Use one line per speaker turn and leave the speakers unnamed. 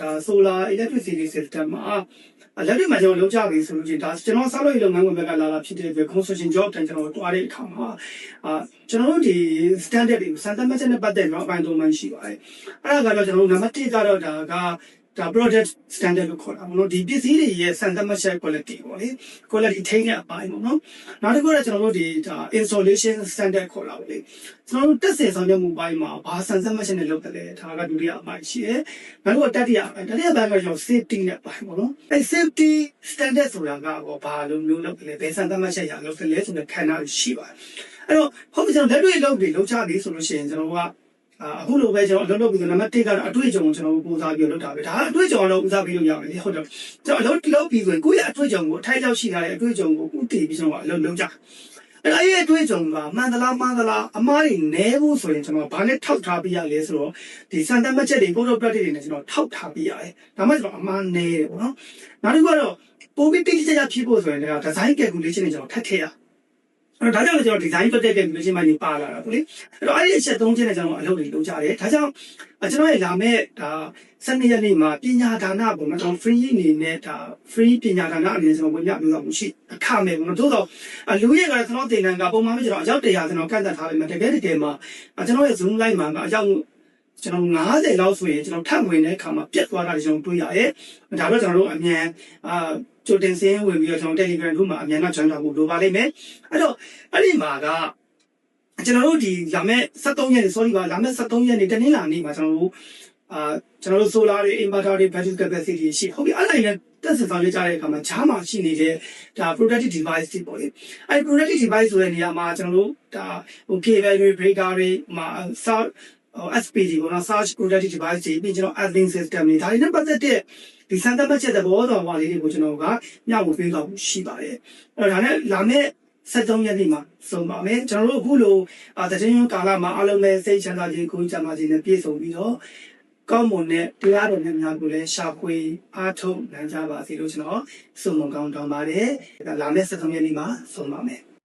ဒါ solar electricity system မှာလက်တွေ့မှာကျွန်တော်လုပ်ကြပြီဆိုလို့ရှိရင်ဒါကျွန်တော်ဆောက်လုပ်ရေးလုပ်ငန်းဝင်ဘက်ကလာတာဖြစ်တဲ့အတွက် construction job တိုင်းကျွန်တော်တွားတဲ့အခါမှာအာကျွန်တော်တို့ဒီ standard တွေစံတတ်မှတ်ချက်နဲ့ပတ်သက်ပြီးတော့အပိုင်းသုံးပိုင်းရှိပါတယ်အဲ့ဒါကတော့ကျွန်တော်တို့နံပါတ်1ကတော့ဒါက ဒါ product standard လို့ခေါ်တာပေါ့နော်ဒီပစ္စည်းတွေရဲ့စံတတ်မှတ်ချက် quality ပေါ့လေ quality ထိန်းတဲ့အပိုင်းပေါ့နော်နောက်တစ်ခုကကျွန်တော်တို့ဒီဒါ installation standard ခေါ်တာပေါ့လေကျွန်တော်တို့တက်ဆယ်ဆောင်ရွက်မှုပိုင်းမှာဘာစံတတ်မှတ်ချက်နဲ့လုပ်တယ်လဲဒါကဒုတိယအပိုင်းရှိတယ်နောက်တစ်ခုကတတိယအပိုင်းတတိယအပိုင်းကကျွန်တော် safety နဲ့ပိုင်းပေါ့နော်အဲ safety standard ဆိုတာကတော့ဘာလိုမျိုးလုပ်တယ်လဲဘယ်စံတတ်မှတ်ချက်ရလုပ်တယ်လဲဆိုတဲ့ခန္ဓာရှိပါတယ်အဲ့တော့ဟုတ်ပြီကျွန်တော်လက်တွေ့လုပ်ပြီးလုပ်ချပြီးဆိုလို့ရှိရင်ကျွန်တော်က အာအခုလိုပဲကျွန်တော်အလုပ်လုပ်ပြီးတော့နံပါတ်1ကတော့အတွေ့အကြုံကိုကျွန်တော်ပူစားပြီးတော့လုပ်တာပဲဒါကအတွေ့အကြုံတော့ဦးစားပြီးလို့ရမယ်လေဟုတ်တယ်ကျွန်တော်အလုပ်လုပ်ပြီးဆိုရင်ကိုယ့်ရဲ့အတွေ့အကြုံကိုအထိုက်ရောက်ရှိလာတဲ့အတွေ့အကြုံကိုဥတည်ပြီးကျွန်တော်ကအလုပ်လုပ်ကြအဲ့ဒါရဲ့အတွေ့အကြုံကမှန်သလားမှန်သလားအမားတွေနဲဖို့ဆိုရင်ကျွန်တော်ဘာနဲ့ထောက်ထားပြရလဲဆိုတော့ဒီစံတမ်းမှတ်ချက်တွေ code of practice တွေနဲ့ကျွန်တော်ထောက်ထားပြရတယ်ဒါမှကျွန်တော်အမားနဲတယ်ပေါ့နော်နောက်တစ်ခုကတော့ပိုပြီးတိတိကျကျဖြစ်ဖို့ဆိုရင်ဒါ design calculation တွေကျွန်တော်ထပ်ထည့်ရ အဲ့ဒါကြောင့်လည်းကျွန်တော် design ပတ်သက်တဲ့ calculation ပိုင်းတွေပါလာတာပေါ့လေအဲ့တော့အဲ့ဒီအချက်သုံးချက်နဲ့ကျွန်တော်အလုပ်တွေလုပ်ကြတယ်ဒါကြောင့်ကျွန်တော်ရဲ့လာမဲ့ဒါ12ရက်နေ့မှာပညာဒါနပုံမှာကျွန်တော် free အနေနဲ့ဒါ free ပညာဒါနအနေနဲ့ကျွန်တော်ဝင်ပြပြောတာမရှိအခမဲ့ပေါ့နော်သို့တော့လူရဲ့ကကျွန်တော်တင်တန်းကပုံမှန်ပဲကျွန်တော်အရောက်100ကျွန်တော်ကန့်သက်ထားပေမဲ့တကယ်တကယ်မှာကျွန်တော်ရဲ့ zoom line မှာအရောက်ကျွန်တော်90လောက်ဆိုရင်ကျွန်တော်ထပ်ဝင်တဲ့အခါမှာပြတ်သွားတာကျွန်တော်တွေ့ရတယ်။ဒါတော့ကျွန်တော်တို့အမြန်အာ ကြိုတင်စင်းဝင်ပြီးတော့ကျွန်တော် Telegram တို့မှာအမြန်တော့ join ထားဖို့လိုပါလိမ့်မယ်။အဲ့တော့အဲ့ဒီမှာကကျွန်တော်တို့ဒီလာမဲ့73ရက်နေ sorry ပါလာမဲ့73ရက်နေတနင်္လာနေ့မှာကျွန်တော်တို့အာကျွန်တော်တို့ solar တွေ inverter တွေ battery capacity တွေရှိဟုတ်ပြီအဲ့ဒါတွေလည်းတက်စဆောင်ရကြတဲ့အခါမှာဂျားမှာရှိနေတဲ့ဒါ productive device တွေပေါ့လေအဲ့ productive device ဆိုတဲ့နေရာမှာကျွန်တော်တို့ဒါဟို cable တွေ breaker တွေမှာ sound SPD ပေါ့နော် search productive device တွေပြီးကျွန်တော် admin system တွေဒါတွေနဲ့ပတ်သက်တဲ့ဒီစံတတ်မှတ်ချက်သဘောတော်ပါလေးတွေကိုကျွန်တော်ကညဝေပေးတော့ရှိပါတယ်အဲ့တော့ဒါနဲ့လာမယ့်73ရက်နေ့မှာဆုံးပါမယ်ကျွန်တော်တို့အခုလိုအာတခြင်းကာလမှာအားလုံးပဲစိတ်ချမ်းသာခြင်းကိုယ်ချမ်းသာခြင်းနဲ့ပြည့်စုံပြီးတော့ကောင်းမွန်တဲ့တရားတော်နဲ့များကိုလည်းရှာဖွေအားထုတ်နိုင်ကြပါစေလို့ကျွန်တော်ဆုမွန်ကောင်းတောင်းပါတယ်လာမယ့်73ရက်နေ့မှာဆုံးပါမယ်